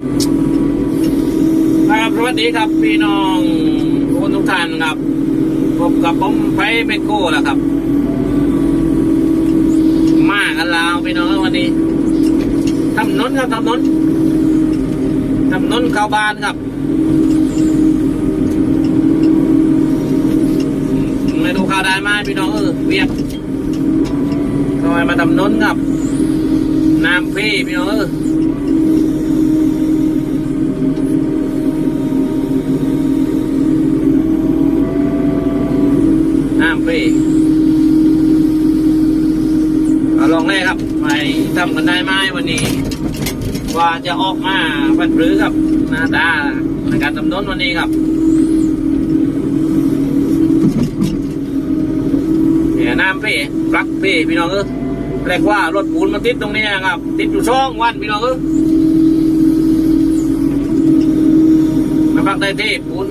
ครับสวัสดีครับพี่น้องทุกคนทุกท่านครับพบกับผมไฟเมโก้แล้วครับ มากันแล้วพี่น้องวันนี้ทำนนครับทำนนทำนนเข้าบ้านครับ ไม่ดูข่าวได้ไหมพี่น้องเออเวียกทำไมมาทำนนครับน้ำพี่พี่น้องเออ ห้าม ฟรีเอาลองเลยครับไปทำกันได้ไหมวันนี้ ว่าจะออกมาบันหรือครับหน้าตาในการดำน้นวันนี้ครับเนี่ยน้ำพี่ปลักพี่พี่น้องเออเรียกว่ารถปูนมาติดตรงนี้ครับ ติดอยู่ช่องวันพี่น้องเออมาพักได้ที่ปูน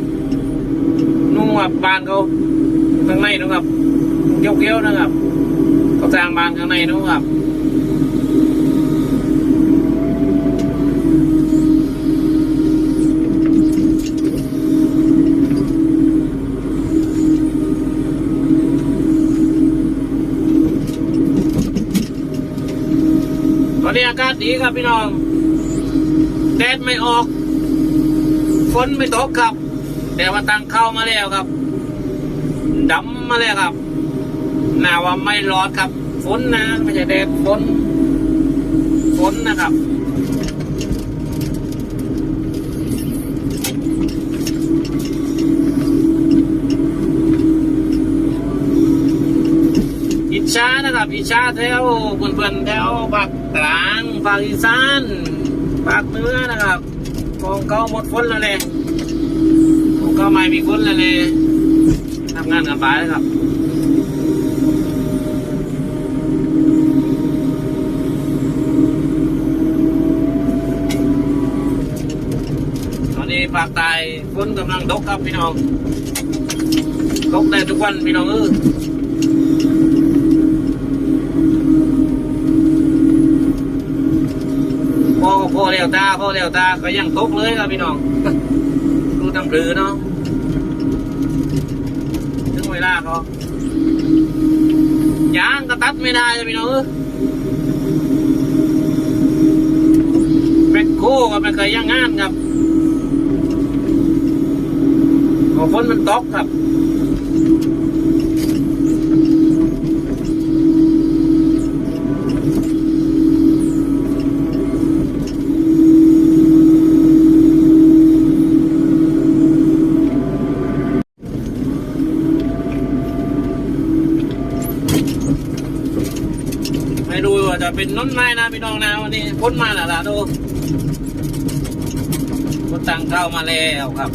นุ่งว่าบานเขา ข้างในนะครับเกี้ยวๆนะครับเขาสร้างบานข้างในนะครับตอนนี้อากาศดีครับพี่น้อง แดดไม่ออก ฝนไม่ตกครับ แต่ว่าตังเข้ามาแล้วครับ ดำมาแล้วครับหนาว่าไม่ร้อนครับ ฝนนะไม่ใช่แดดฝน ฝนนะครับอิจฉานะครับอิจฉาแถวเพื่อนๆแถวภาคกลางภาคอีสานภาคเหนือนะครับของเขาหมดฝนแล้วเลยของเขาไม่มีฝนแล้วเลย ทำงานกันไปนะครับตอนนี้ภาคใต้ฝนกำลังตกครับพี่น้องตกได้ทุกวันพี่น้องเออพอพอแล้วตาพ่อแล้วตาก็ยังตกเลยครับพี่น้องดูทำปลือเนาะ ถึงเวลาเขายางก็ตัดไม่ได้เลยพี่น้องแมคโครก็ไม่เคยย่างงานครับขอฝนมันตกครับ ไม่รู้ว่าจะ เป็นน้นไม้นะพี่น้องนะวันนี้พ้นมาแล้วล่ะดูคนตังเข้ามาแล้วครับ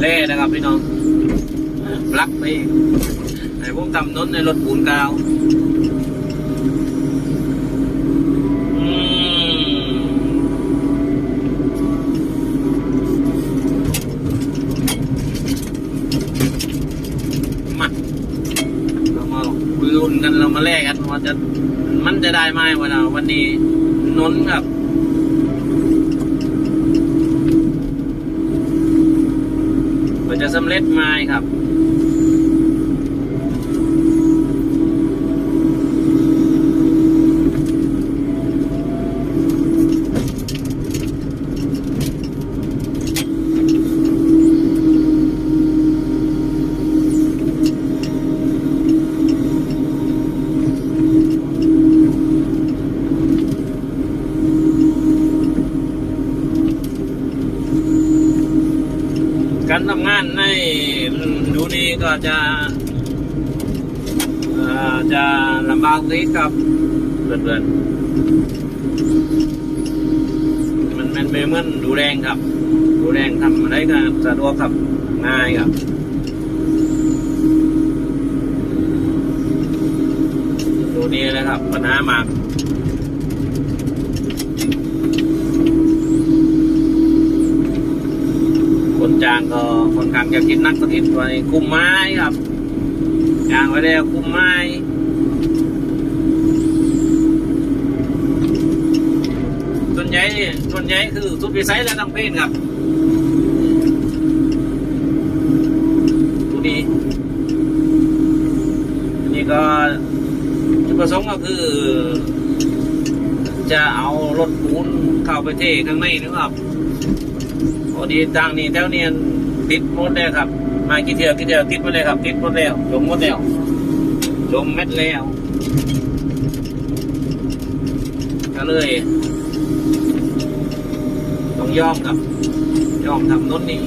เล่นะครับพี่น้องปลักไปไอ้ผมทำน้นในรถปูนกาวอืม มาเรามาลุ้นกัน เรามาแลกกันว่าจะมันจะได้ไหมวันเราวันนี้นนครับมันจะสำเร็จไหมครับ การทำงานในดูนี้ก็จะจะลำบากนิดครับเพื่อนๆมันมันเหมือนดูแรงครับ ดูแรงทำอะไรก็สะดวกครับง่ายครับดูนี้นะครับปัญหามาก จ้างก็ค่อนข้างจะกินนักสักนิดไว้คุมไม้ครับยางไว้แล้วคุมไม้ส่วนใหญ่ส่วนใหญ่คือสุดวิสัยและทั้งเพศครับดูดีอันนี้ก็จุดประสงค์ก็คือ จะเอารถปูนเข้าไปเทข้างในนะครับ พอดีทางนี้แถวเนี้ติดหมดเลยครับ มากี่เที่ยวกี่เที่ยวติดหมดเลยครับ ติดหมดแล้วลงหมดแล้วลงเม็ดแล้วก็เลยต้องยอมครับ ยอมทำน้นนี่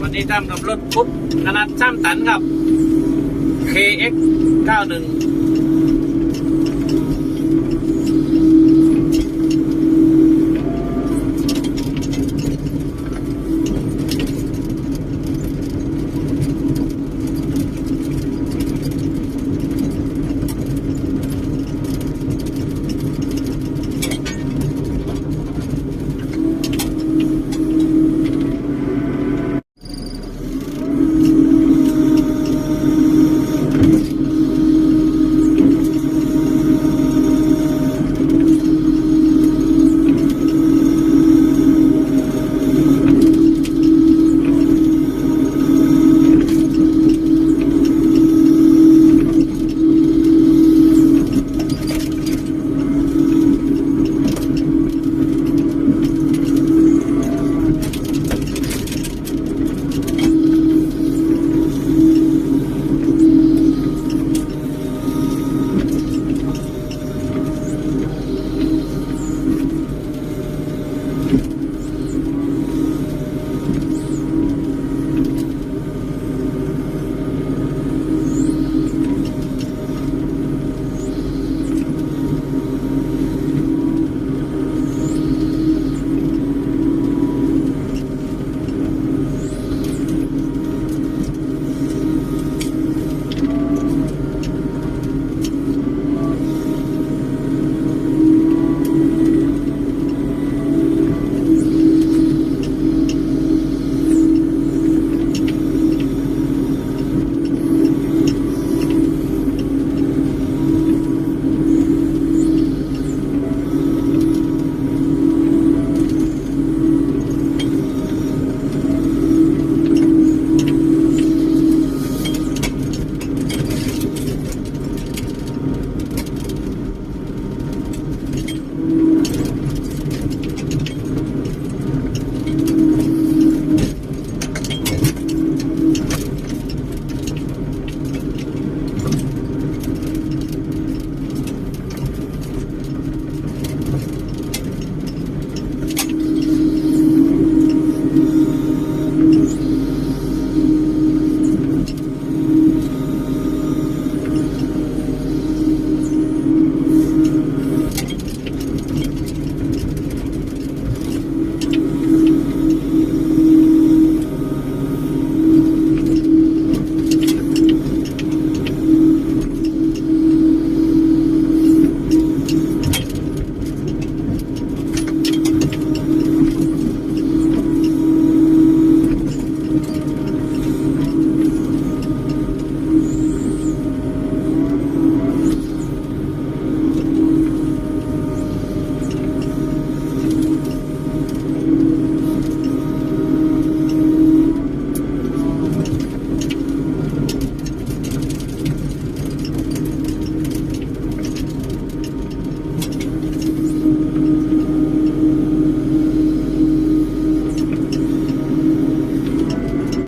วันนี้ทำกับรถพุทธขนาด3ตันครับ KX 91